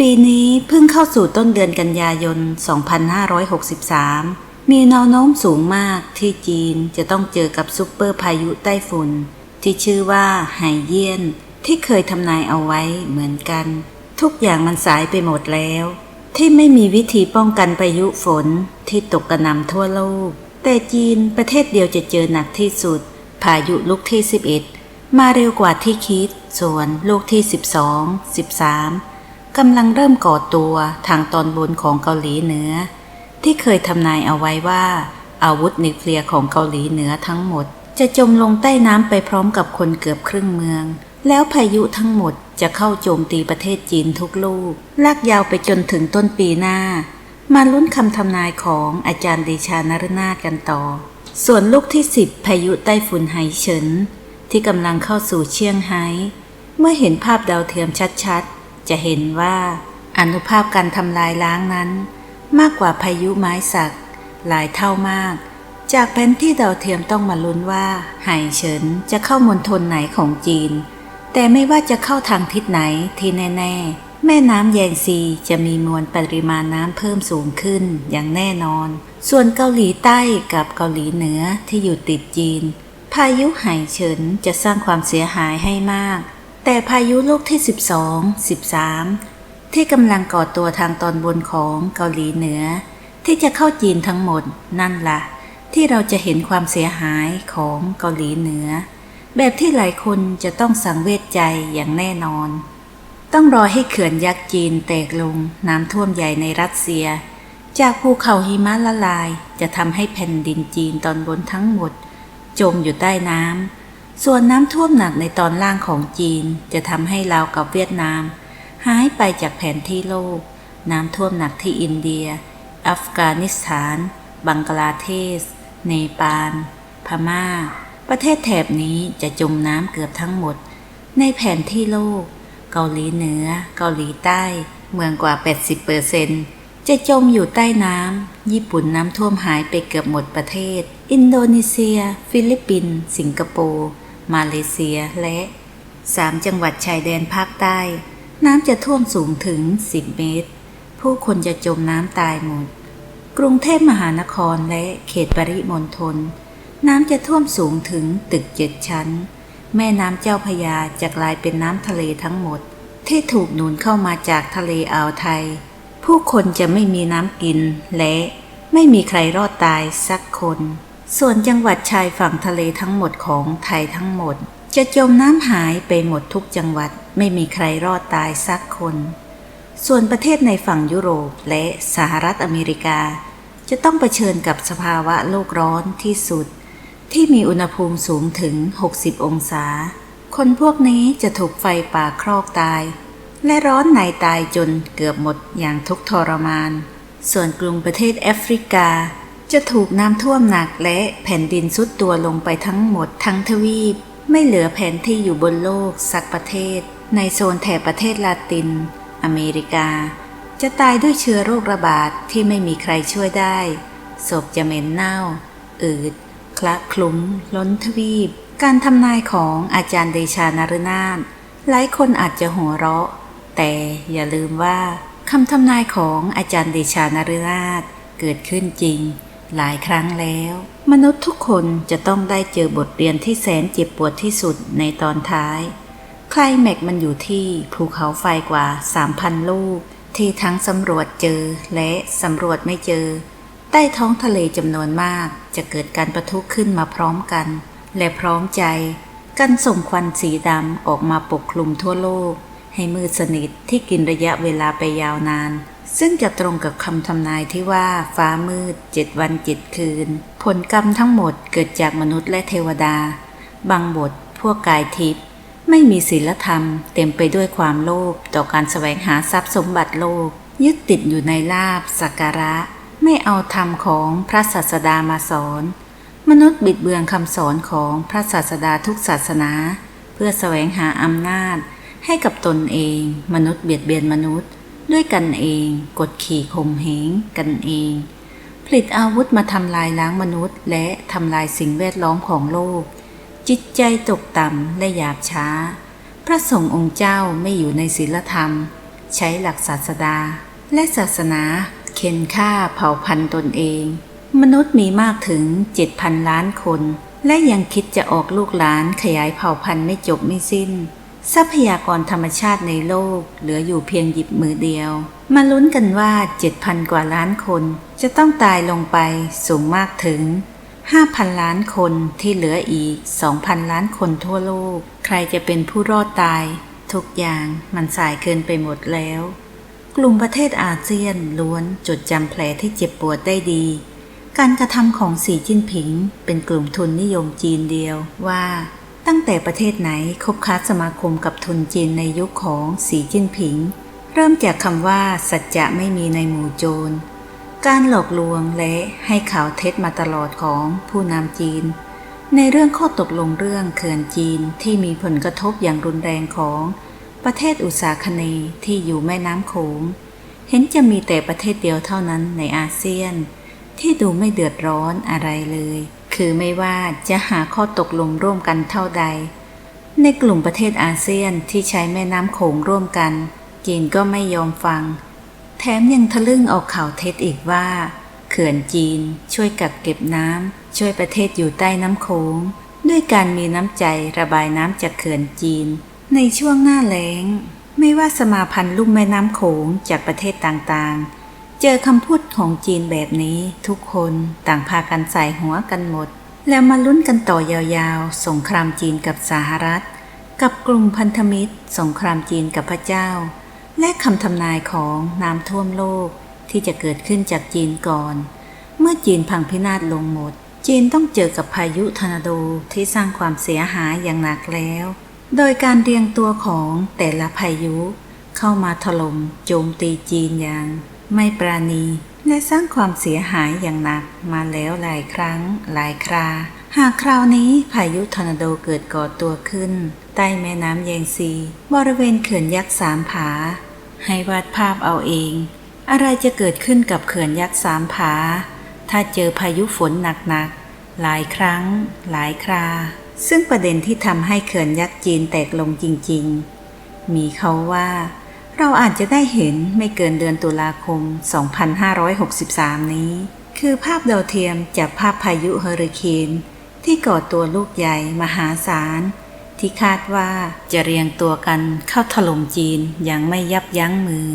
ปีนี้เพิ่งเข้าสู่ต้นเดือนกันยายน 2563 มีแนวโน้มสูงมากที่จีนจะต้องเจอกับซุปเปอร์พายุไต้ฝุ่น ที่ชื่อว่าไฮเยียน ที่เคยทำนายเอาไว้เหมือนกัน ทุกอย่างมันสายไปหมดแล้ว ที่ไม่มีวิธีป้องกันพายุฝนที่ตกกระหน่ำทั่วโลก แต่จีนประเทศเดียวจะเจอหนักที่สุด พายุลูกที่ 11 มาเร็วกว่าที่คิด ส่วนลูกที่ 12 13 กำลังเริ่มก่อตัวทางตอนบนของเกาหลีเหนือ ที่เคยทำนายเอาไว้ว่า อาวุธนิวเคลียร์ของเกาหลีเหนือทั้งหมด จะจมลงใต้น้ำไปพร้อมกับคนเกือบครึ่งเมือง แล้วพายุทั้งหมดจะเข้าโจมตีประเทศจีนทุกลูก ลากยาวไปจนถึงต้นปีหน้า มาลุ้นคำทำนายของอาจารย์เดชานรนาถกันต่อ ส่วนลูกที่10พายุไต้ฝุ่นไหเฉินที่กำลังเข้าสู่เชียงไฮ้เมื่อเห็นภาพดาวเทียมชัดๆ จะเห็นว่าอนุภาพการทำลายล้างนั้น มากกว่าพายุไม้สัก หลายเท่ามาก จากแผนที่ดาวเทียมต้องมาลุ้นว่าไหเฉินจะเข้ามณฑลไหนของจีน แต่ไม่ว่าจะเข้าทางทิศไหนที่แน่ ๆ แม่น้ำแยงซีจะมีมวลปริมาณน้ำเพิ่มสูงขึ้นอย่างแน่นอน ส่วนเกาหลีใต้กับเกาหลีเหนือที่อยู่ติดจีน พายุไหเฉินจะสร้างความเสียหายให้มาก แต่พายุลูกที่ 12 13 ที่กำลังก่อตัวทางตอนบนของเกาหลีเหนือ ที่จะเข้าจีนทั้งหมดนั่นละ่ะ ที่เราจะเห็นความเสียหายของเกาหลีเหนือ แบบที่หลายคนจะต้องสังเวชใจอย่างแน่นอน ต้องรอให้เขื่อนยักษ์จีนแตกลงน้ำท่วมใหญ่ในรัสเซีย จากภูเขาหิมะละลายจะทำให้แผ่นดินจีนตอนบนทั้งหมด จมอยู่ใต้น้ำ ส่วนน้ำท่วมหนักในตอนล่างของจีนจะทำให้ลาวกับเวียดนาม หายไปจากแผนที่โลก น้ำท่วมหนักที่อินเดีย อัฟกานิสถาน บังกลาเทศ เนปาล พม่า ประเทศแถบนี้จะจมน้ำเกือบทั้งหมด ในแผนที่โลก เกาหลีเหนือ เกาหลีใต้ เมืองกว่า 80%จะจมอยู่ใต้น้ำ ญี่ปุ่นน้ำท่วมหายไปเกือบหมดประเทศ อินโดนีเซีย ฟิลิปปินส์ สิงคโปร์ มาเลเซียและสามจังหวัดชายแดนภาคใต้ น้ำจะท่วมสูงถึง 10 เมตร ผู้คนจะจมน้ำตายหมด กรุงเทพมหานครและเขตปริมณฑลน้ำจะท่วมสูงถึงตึกเจ็ดชั้น แม่น้ำเจ้าพระยาจะกลายเป็นน้ำทะเลทั้งหมด ที่ถูกหนุนเข้ามาจากทะเลอ่าวไทย ผู้คนจะไม่มีน้ำกินและไม่มีใครรอดตายสักคน ส่วนจังหวัดชายฝั่งทะเลทั้งหมดของไทยทั้งหมด จะจมน้ำหายไปหมดทุกจังหวัดไม่มีใครรอดตายสักคน ส่วนประเทศในฝั่งยุโรปและสหรัฐอเมริกา จะต้องเผชิญกับสภาวะโลกร้อนที่สุด ที่มีอุณหภูมิสูงถึง 60 องศา คนพวกนี้จะถูกไฟป่าครอกตาย และร้อนในตายจนเกือบหมดอย่างทุกทรมาน ส่วนกรุงประเทศแอฟริกา จะถูกน้ำท่วมหนักและแผ่นดินซุดตัวลงไปทั้งหมดทั้งทวีป ไม่เหลือแผนที่อยู่บนโลกสักประเทศ ในโซนแถบประเทศลาติน อเมริกา จะตายด้วยเชื้อโรคระบาดที่ไม่มีใครช่วยได้ ศพจะเหม็นเน่า อืด คละคลุ้ม ล้นทวีป การทำนายของอาจารย์เดชานารนาถหลายคนอาจจะหัวเราะ แต่อย่าลืมว่าคำทำนายของอาจารย์เดชานารนาถเกิดขึ้นจริง หลายครั้งแล้ว มนุษย์ทุกคนจะต้องได้เจอบทเรียนที่แสนเจ็บปวดที่สุดในตอนท้ายไคลแม็กมันอยู่ที่ภูเขาไฟกว่า 3,000 ลูก ที่ทั้งสำรวจเจอและสำรวจไม่เจอ ใต้ท้องทะเลจำนวนมากจะเกิดการประทุขึ้นมาพร้อมกัน และพร้อมใจ กันส่งควันสีดำออกมาปกคลุมทั่วโลก ให้มืดสนิทที่กินระยะเวลาไปยาวนาน ซึ่งจะตรงกับคำทำนายที่ว่าฟ้ามืดเจ็ดวันเจ็ดคืน ผลกรรมทั้งหมดเกิดจากมนุษย์และเทวดา บางบทพวกกายทิพย์ไม่มีศีลธรรม เต็มไปด้วยความโลภต่อการแสวงหาทรัพย์สมบัติโลก ยึดติดอยู่ในลาบสักการะ ไม่เอาธรรมของพระศาสดามาสอน มนุษย์บิดเบือนคำสอนของพระศาสดาทุกศาสนา เพื่อแสวงหาอำนาจ ให้กับตนเอง มนุษย์เบียดเบียนมนุษย์ ด้วยกันเอง กดขี่ข่มเหงกันเอง ผลิตอาวุธมาทำลายล้างมนุษย์ และทำลายสิ่งแวดล้อมของโลก จิตใจตกต่ำและหยาบช้า พระสงฆ์องค์เจ้าไม่อยู่ในศีลธรรม ใช้หลักศาสดา และศาสนา เข็นฆ่าเผ่าพันธุ์ตนเอง มนุษย์มีมากถึง7,000ล้านคน และยังคิดจะออกลูกหลานขยายเผ่าพันธุ์ไม่จบไม่สิ้น ทรัพยากรธรรมชาติในโลกเหลืออยู่เพียงหยิบมือเดียว มาลุ้นกันว่า 7,000 กว่าล้านคนจะต้องตายลงไปสูงมากถึง 5,000 ล้านคนที่เหลืออีก 2,000 ล้านคนทั่วโลก ใครจะเป็นผู้รอดตาย ทุกอย่างมันสายเกินไปหมดแล้ว กลุ่มประเทศอาเซียนล้วนจดจำแผลที่เจ็บปวดได้ดี การกระทำของสีจิ้นผิง เป็นกลุ่มทุนนิยมจีนเดียวว่า ตั้งแต่ประเทศไหนคบค้าสมาคมกับทุนจีนในยุคของสีจิ้นผิง เริ่มจากคำว่า สัจจะไม่มีในหมู่โจร การหลอกลวงและให้ข่าวเท็จมาตลอดของผู้นำจีน ในเรื่องข้อตกลงเรื่องเขื่อนจีนที่มีผลกระทบอย่างรุนแรงของประเทศอุตสาคเนที่อยู่แม่น้ำโขง เห็นจะมีแต่ประเทศเดียวเท่านั้นในอาเซียน ที่ดูไม่เดือดร้อนอะไรเลย คือไม่ว่าจะหาข้อตกลงร่วมกันเท่าใด ในกลุ่มประเทศอาเซียนที่ใช้แม่น้ำโขงร่วมกัน จีนก็ไม่ยอมฟัง แถมยังทะลึ่งออกข่าวเท็จอีกว่า เขื่อนจีนช่วยกักเก็บน้ำช่วยประเทศอยู่ใต้น้ำโขงด้วยการมีน้ำใจระบายน้ำจากเขื่อนจีน ในช่วงหน้าแล้ง ไม่ว่าสมาพันธ์ลุ่มแม่น้ำโขงจากประเทศต่างๆ เจอคำพูดของจีนแบบนี้ทุกคนต่างพากันใส่หัวกันหมด แล้วมาลุ้นกันต่อยาวๆ สงครามจีนกับสหรัฐ กับกลุ่มพันธมิตร สงครามจีนกับพระเจ้า และคำทำนายของน้ำท่วมโลกที่จะเกิดขึ้นจากจีนก่อน เมื่อจีนพังพินาศลงหมด จีนต้องเจอกับพายุทอร์นาโดที่สร้างความเสียหายอย่างหนักแล้ว โดยการเรียงตัวของแต่ละพายุ เข้ามาถล่มโจมตีจีนอย่าง ไม่ปราณีและสร้างความเสียหายอย่างหนักมาแล้วหลายครั้งหลายครา หากคราวนี้พายุทอร์นาโดเกิดก่อตัวขึ้น ใต้แม่น้ำแยงซี บริเวณเขื่อนยักษ์สามผา ให้วาดภาพเอาเอง อะไรจะเกิดขึ้นกับเขื่อนยักษ์สามผา ถ้าเจอพายุฝนหนักๆ หลายครั้ง หลายครา ซึ่งประเด็นที่ทำให้เขื่อนยักษ์จีนแตกลงจริง ๆ มีเขาว่า เราอาจจะได้เห็นไม่เกินเดือนตุลาคม 2563 นี้ คือภาพดาวเทียมจากภาพพายุเฮอริเคนที่ก่อตัวลูกใหญ่มหาศาล ที่คาดว่าจะเรียงตัวกันเข้าถล่มจีนอย่างไม่ยับยั้งมือ